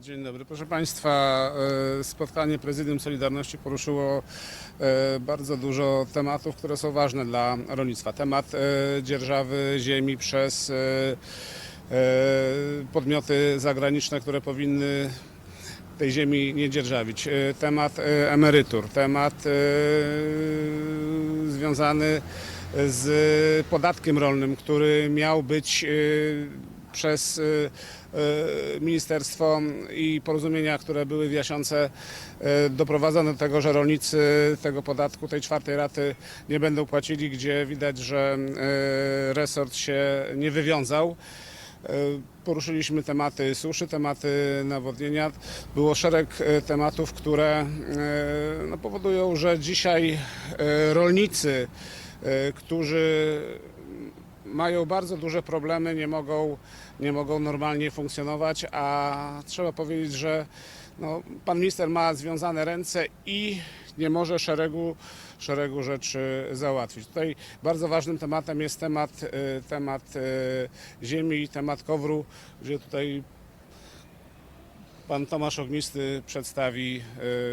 Dzień dobry. Proszę Państwa, e, spotkanie Prezydium Solidarności poruszyło e, bardzo dużo tematów, które są ważne dla rolnictwa. Temat e, dzierżawy ziemi przez podmioty zagraniczne, które powinny tej ziemi nie dzierżawić. Temat emerytur, temat związany z podatkiem rolnym, który miał być przez e, e, ministerstwo i porozumienia, które były w Jasiące e, doprowadzone do tego, że rolnicy tego podatku, tej czwartej raty nie będą płacili, gdzie widać, że resort się nie wywiązał. Poruszyliśmy tematy suszy, tematy nawodnienia. Było szereg tematów, które no, powodują, że dzisiaj rolnicy, którzy mają bardzo duże problemy, nie mogą, nie mogą normalnie funkcjonować, a trzeba powiedzieć, że no, pan minister ma związane ręce i nie może szeregu, szeregu rzeczy załatwić. Tutaj bardzo ważnym tematem jest temat, e, temat e, ziemi, temat kowru, gdzie tutaj pan Tomasz Ognisty przedstawi,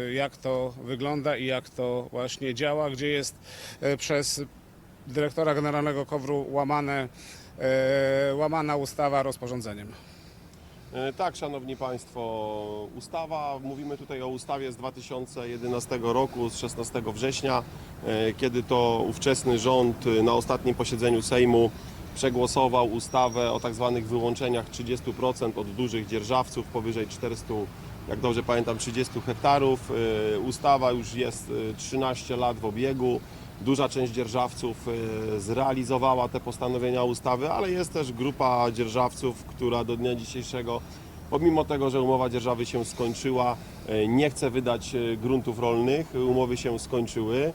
e, jak to wygląda i jak to właśnie działa, gdzie jest przez dyrektora generalnego KOWR-u łamane, e, łamana ustawa rozporządzeniem. E, Tak, Szanowni Państwo, ustawa, mówimy tutaj o ustawie z 2011 roku, z 16 września, e, kiedy to ówczesny rząd na ostatnim posiedzeniu Sejmu przegłosował ustawę o tak zwanych wyłączeniach 30% od dużych dzierżawców powyżej 400, jak dobrze pamiętam, 30 hektarów. Ustawa już jest e, 13 lat w obiegu. Duża część dzierżawców e, zrealizowała te postanowienia ustawy, ale jest też grupa dzierżawców, która do dnia dzisiejszego, pomimo tego, że umowa dzierżawy się skończyła, e, nie chce wydać e, gruntów rolnych. Umowy się skończyły.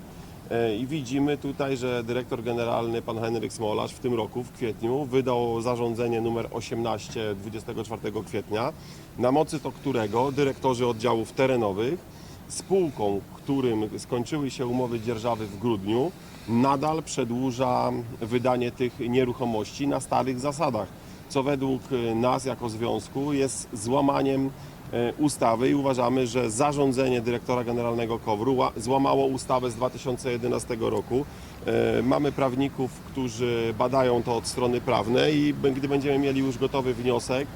I widzimy tutaj, że dyrektor generalny pan Henryk Smolarz w tym roku, w kwietniu, wydał zarządzenie numer 18 24 kwietnia, na mocy to którego dyrektorzy oddziałów terenowych spółką, którym skończyły się umowy dzierżawy w grudniu, nadal przedłuża wydanie tych nieruchomości na starych zasadach, co według nas jako związku jest złamaniem e, ustawy i uważamy, że zarządzenie dyrektora generalnego KOWR-u ła- złamało ustawę z 2011 roku. E, Mamy prawników, którzy badają to od strony prawnej i gdy będziemy mieli już gotowy wniosek,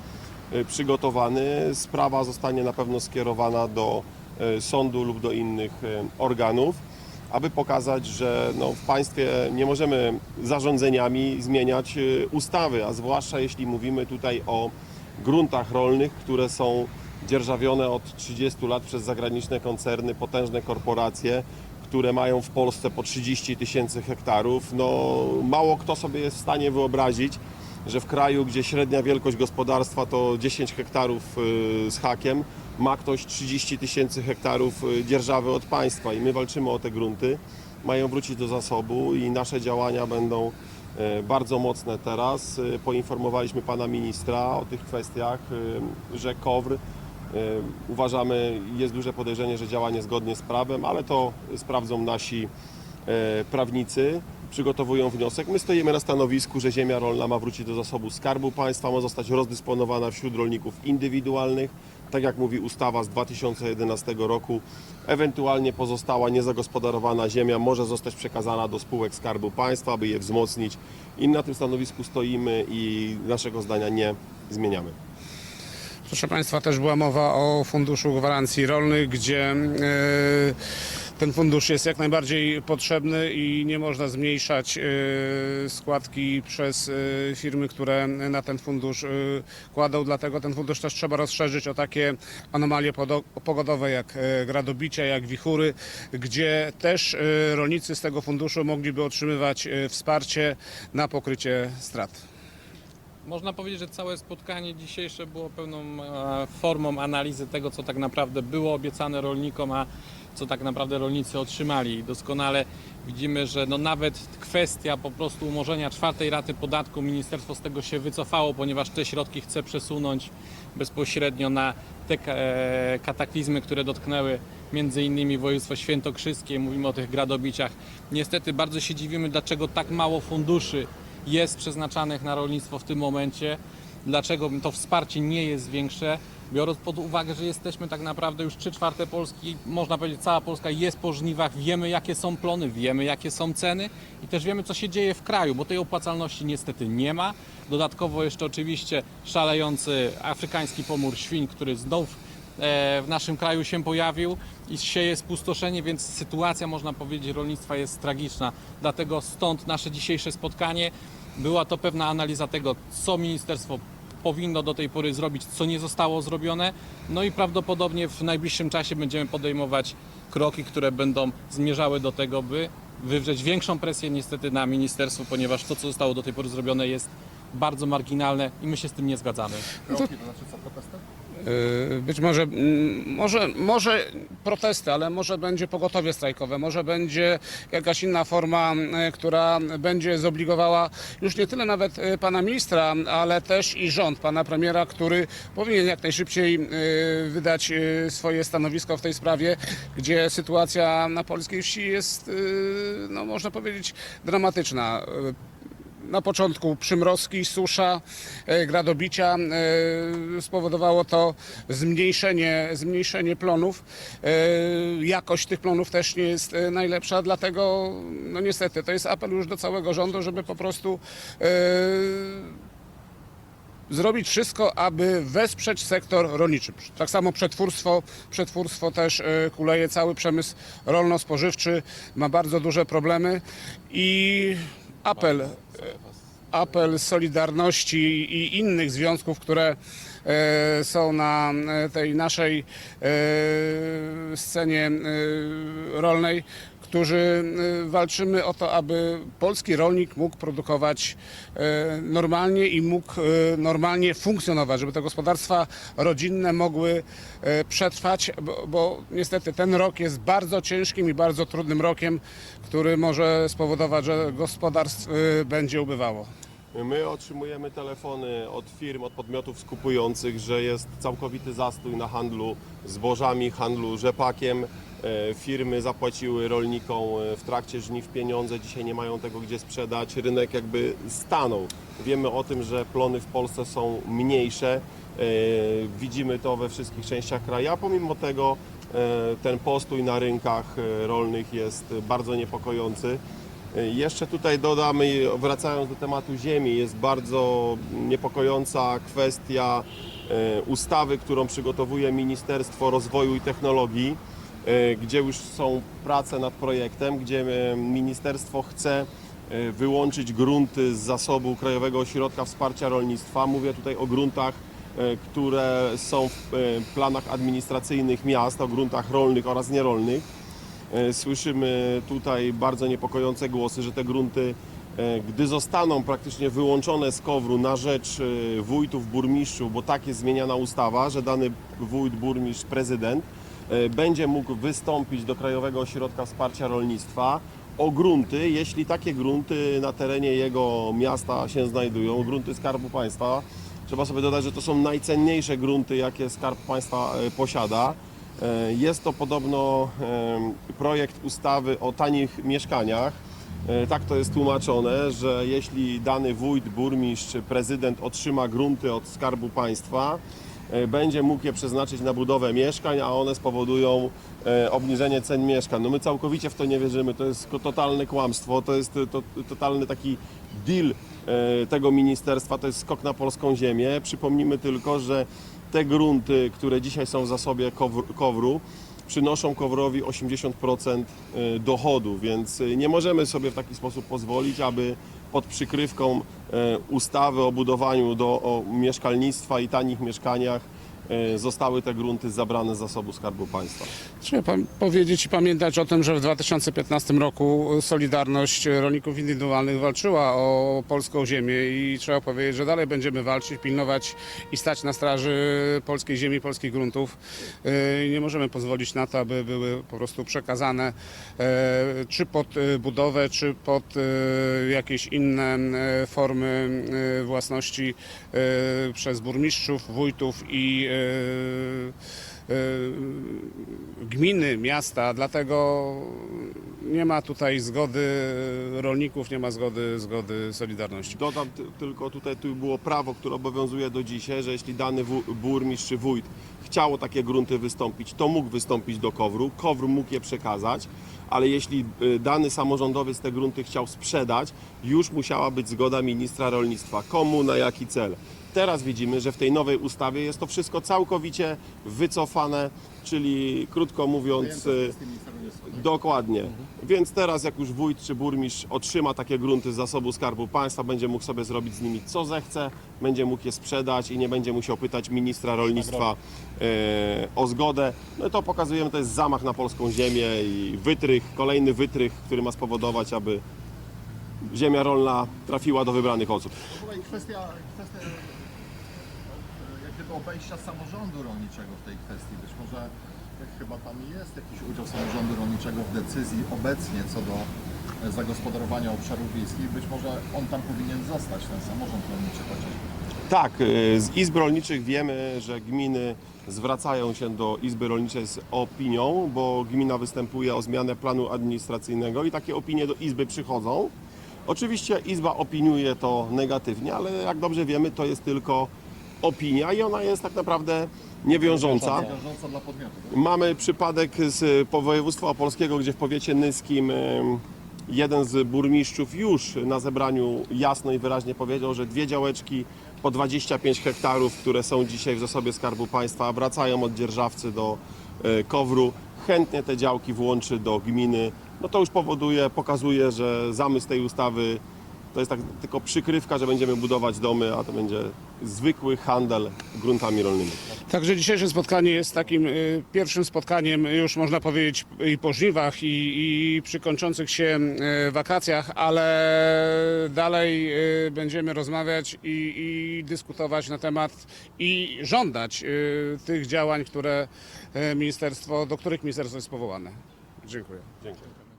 e, przygotowany, sprawa zostanie na pewno skierowana do sądu lub do innych e, organów, aby pokazać, że no, w państwie nie możemy zarządzeniami zmieniać e, ustawy, a zwłaszcza jeśli mówimy tutaj o gruntach rolnych, które są dzierżawione od 30 lat przez zagraniczne koncerny, potężne korporacje, które mają w Polsce po 30 tysięcy hektarów. No, mało kto sobie jest w stanie wyobrazić, że w kraju, gdzie średnia wielkość gospodarstwa to 10 hektarów z hakiem, ma ktoś 30 tysięcy hektarów y, dzierżawy od państwa i my walczymy o te grunty. Mają wrócić do zasobu i nasze działania będą e, bardzo mocne teraz. E, Poinformowaliśmy pana ministra o tych kwestiach, że KOWR uważamy, jest duże podejrzenie, że działa niezgodnie z prawem, ale to sprawdzą nasi prawnicy przygotowują wniosek. My stoimy na stanowisku, że ziemia rolna ma wrócić do zasobu Skarbu Państwa, ma zostać rozdysponowana wśród rolników indywidualnych, tak jak mówi ustawa z 2011 roku. Ewentualnie pozostała niezagospodarowana ziemia może zostać przekazana do spółek Skarbu Państwa, aby je wzmocnić. I na tym stanowisku stoimy i naszego zdania nie zmieniamy. Proszę Państwa, też była mowa o Funduszu Gwarancji Rolnych, gdzie e, ten fundusz jest jak najbardziej potrzebny i nie można zmniejszać e, składki przez e, firmy, które na ten fundusz e, kładą. Dlatego ten fundusz też trzeba rozszerzyć o takie anomalie pogodowe jak gradobicia, jak wichury, gdzie też rolnicy z tego funduszu mogliby otrzymywać wsparcie na pokrycie strat. Można powiedzieć, że całe spotkanie dzisiejsze było pełną e, formą analizy tego, co tak naprawdę było obiecane rolnikom, a co tak naprawdę rolnicy otrzymali. Doskonale widzimy, że no nawet kwestia po prostu umorzenia czwartej raty podatku, ministerstwo z tego się wycofało, ponieważ te środki chce przesunąć bezpośrednio na te e, kataklizmy, które dotknęły między innymi województwo świętokrzyskie, mówimy o tych gradobiciach. Niestety bardzo się dziwimy, dlaczego tak mało funduszy jest przeznaczanych na rolnictwo w tym momencie. Dlaczego to wsparcie nie jest większe, biorąc pod uwagę, że jesteśmy tak naprawdę już 3 czwarte Polski, można powiedzieć cała Polska jest po żniwach, wiemy jakie są plony, wiemy jakie są ceny i też wiemy co się dzieje w kraju, bo tej opłacalności niestety nie ma. Dodatkowo jeszcze oczywiście szalejący afrykański pomór świń, który znów e, w naszym kraju się pojawił i sieje spustoszenie, więc sytuacja, można powiedzieć, rolnictwa jest tragiczna. Dlatego stąd nasze dzisiejsze spotkanie. Była to pewna analiza tego, co ministerstwo powinno do tej pory zrobić, co nie zostało zrobione. No i prawdopodobnie w najbliższym czasie będziemy podejmować kroki, które będą zmierzały do tego, by wywrzeć większą presję niestety na ministerstwo, ponieważ to, co zostało do tej pory zrobione jest bardzo marginalne i my się z tym nie zgadzamy. Yy, Być może, mm, może, może protesty, ale może będzie pogotowie strajkowe, może będzie jakaś inna forma, yy, która będzie zobligowała już nie tyle nawet yy, pana ministra, ale też i rząd, pana premiera, który powinien jak najszybciej yy, wydać yy, swoje stanowisko w tej sprawie, gdzie sytuacja na polskiej wsi jest, yy, no można powiedzieć, dramatyczna. Na początku przymrozki, susza, e, gradobicia e, spowodowało to zmniejszenie, zmniejszenie plonów. E, Jakość tych plonów też nie jest najlepsza, dlatego no niestety to jest apel już do całego rządu, żeby po prostu zrobić wszystko, aby wesprzeć sektor rolniczy. Tak samo przetwórstwo, przetwórstwo też kuleje, cały przemysł rolno-spożywczy ma bardzo duże problemy i apel, e, apel Solidarności i innych związków, które są na e, tej naszej e, scenie e, rolnej, którzy e, walczymy o to, aby polski rolnik mógł produkować e, normalnie i mógł e, normalnie funkcjonować, żeby te gospodarstwa rodzinne mogły e, przetrwać, bo, bo niestety ten rok jest bardzo ciężkim i bardzo trudnym rokiem, który może spowodować, że gospodarstw e, będzie ubywało. My otrzymujemy telefony od firm, od podmiotów skupujących, że jest całkowity zastój na handlu zbożami, handlu rzepakiem. E, Firmy zapłaciły rolnikom e, w trakcie żniw pieniądze, dzisiaj nie mają tego gdzie sprzedać. Rynek jakby stanął. Wiemy o tym, że plony w Polsce są mniejsze. E, Widzimy to we wszystkich częściach kraju, a pomimo tego ten postój na rynkach rolnych jest bardzo niepokojący. Jeszcze tutaj dodamy, wracając do tematu ziemi, jest bardzo niepokojąca kwestia e, ustawy, którą przygotowuje Ministerstwo Rozwoju i Technologii, e, gdzie już są prace nad projektem, gdzie ministerstwo chce wyłączyć grunty z zasobu Krajowego Ośrodka Wsparcia Rolnictwa. Mówię tutaj o gruntach, które są w planach administracyjnych miast, o gruntach rolnych oraz nierolnych. E, Słyszymy tutaj bardzo niepokojące głosy, że te grunty, e, gdy zostaną praktycznie wyłączone z kowru na rzecz e, wójtów, burmistrzów, bo tak jest zmieniana ustawa, że dany wójt, burmistrz, prezydent będzie mógł wystąpić do Krajowego Ośrodka Wsparcia Rolnictwa o grunty, jeśli takie grunty na terenie jego miasta się znajdują, grunty Skarbu Państwa. Trzeba sobie dodać, że to są najcenniejsze grunty, jakie Skarb Państwa posiada. E, Jest to podobno projekt ustawy o tanich mieszkaniach. E, Tak to jest tłumaczone, że jeśli dany wójt, burmistrz prezydent otrzyma grunty od Skarbu Państwa, e, będzie mógł je przeznaczyć na budowę mieszkań, a one spowodują obniżenie cen mieszkań. No my całkowicie w to nie wierzymy, to jest totalne kłamstwo, to jest to, totalny taki deal tego ministerstwa, to jest skok na polską ziemię. Przypomnijmy tylko, że te grunty, które dzisiaj są w zasobie kowr- kowru, przynoszą kowrowi 80% y, dochodu, więc y, nie możemy sobie w taki sposób pozwolić, aby pod przykrywką y, ustawy o budowaniu do, o mieszkalnictwa i tanich mieszkaniach zostały te grunty zabrane z zasobu Skarbu Państwa. Trzeba powiedzieć i pamiętać o tym, że w 2015 roku Solidarność Rolników Indywidualnych walczyła o polską ziemię i trzeba powiedzieć, że dalej będziemy walczyć, pilnować i stać na straży polskiej ziemi, polskich gruntów. Yy, Nie możemy pozwolić na to, aby były po prostu przekazane e, czy pod e, budowę, czy pod e, jakieś inne e, formy e, własności e, przez burmistrzów, wójtów i e, e, gminy, miasta, dlatego nie ma tutaj zgody rolników, nie ma zgody, zgody Solidarności. Dodam ty, tylko tutaj tu było prawo, które obowiązuje do dzisiaj, że jeśli dany burmistrz czy wójt chciało takie grunty wystąpić, to mógł wystąpić do KOWR-u, KOWR mógł je przekazać, ale jeśli y, dany samorządowiec te grunty chciał sprzedać, już musiała być zgoda ministra rolnictwa. Komu, na jaki cel? Teraz widzimy, że w tej nowej ustawie jest to wszystko całkowicie wycofane, czyli krótko mówiąc... y, Dokładnie. Więc teraz jak już wójt czy burmistrz otrzyma takie grunty z zasobu Skarbu Państwa, będzie mógł sobie zrobić z nimi co zechce, będzie mógł je sprzedać i nie będzie musiał pytać ministra rolnictwa e, o zgodę. No i to pokazujemy, to jest zamach na polską ziemię i wytrych, kolejny wytrych, który ma spowodować, aby ziemia rolna trafiła do wybranych osób. Kwestia, kwestia obejścia samorządu rolniczego w tej kwestii. Być może chyba tam jest jakiś udział samorządu rolniczego w decyzji obecnie co do e, zagospodarowania obszarów wiejskich. Być może on tam powinien zostać, ten samorząd rolniczy chociażby. Tak, y, z izb rolniczych wiemy, że gminy zwracają się do izby rolniczej z opinią, bo gmina występuje o zmianę planu administracyjnego i takie opinie do izby przychodzą. Oczywiście izba opiniuje to negatywnie, ale jak dobrze wiemy, to jest tylko opinia i ona jest tak naprawdę niewiążąca. Wiążąca dla podmiotu. tak? Mamy przypadek z po województwa opolskiego, gdzie w powiecie nyskim em, jeden z burmistrzów już na zebraniu jasno i wyraźnie powiedział, że dwie działeczki po 25 hektarów, które są dzisiaj w zasobie Skarbu Państwa, wracają od dzierżawcy do e, Kowru. Chętnie te działki włączy do gminy. No to już powoduje, pokazuje, że zamysł tej ustawy to jest tak tylko przykrywka, że będziemy budować domy, a to będzie zwykły handel gruntami rolnymi. Także dzisiejsze spotkanie jest takim y, pierwszym spotkaniem, już można powiedzieć, i po żniwach, i, i przy kończących się y, wakacjach, ale dalej y, będziemy rozmawiać i, i dyskutować na temat i żądać y, tych działań, które y, ministerstwo, do których ministerstwo jest powołane. Dziękuję. Dziękuję.